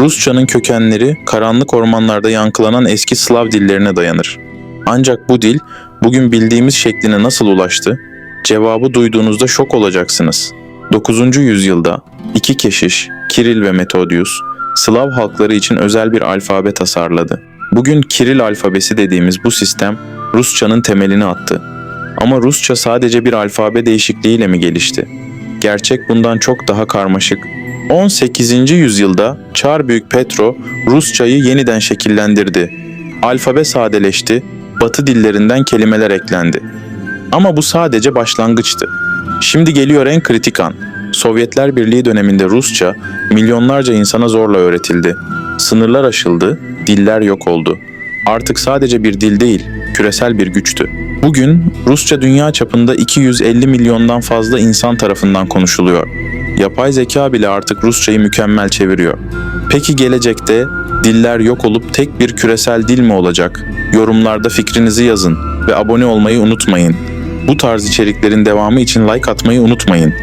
Rusçanın kökenleri karanlık ormanlarda yankılanan eski Slav dillerine dayanır. Ancak bu dil bugün bildiğimiz şekline nasıl ulaştı? Cevabı duyduğunuzda şok olacaksınız. 9. yüzyılda iki keşiş, Kiril ve Metodius, Slav halkları için özel bir alfabe tasarladı. Bugün Kiril alfabesi dediğimiz bu sistem Rusçanın temelini attı. Ama Rusça sadece bir alfabe değişikliğiyle mi gelişti? Gerçek bundan çok daha karmaşık. 18. yüzyılda Çar Büyük Petro Rusçayı yeniden şekillendirdi. Alfabe sadeleşti, Batı dillerinden kelimeler eklendi. Ama bu sadece başlangıçtı. Şimdi geliyor en kritik an. Sovyetler Birliği döneminde Rusça milyonlarca insana zorla öğretildi. Sınırlar aşıldı, diller yok oldu. Artık sadece bir dil değil, küresel bir güçtü. Bugün Rusça dünya çapında 250 milyondan fazla insan tarafından konuşuluyor. Yapay zeka bile artık Rusçayı mükemmel çeviriyor. Peki gelecekte diller yok olup tek bir küresel dil mi olacak? Yorumlarda fikrinizi yazın ve abone olmayı unutmayın. Bu tarz içeriklerin devamı için like atmayı unutmayın.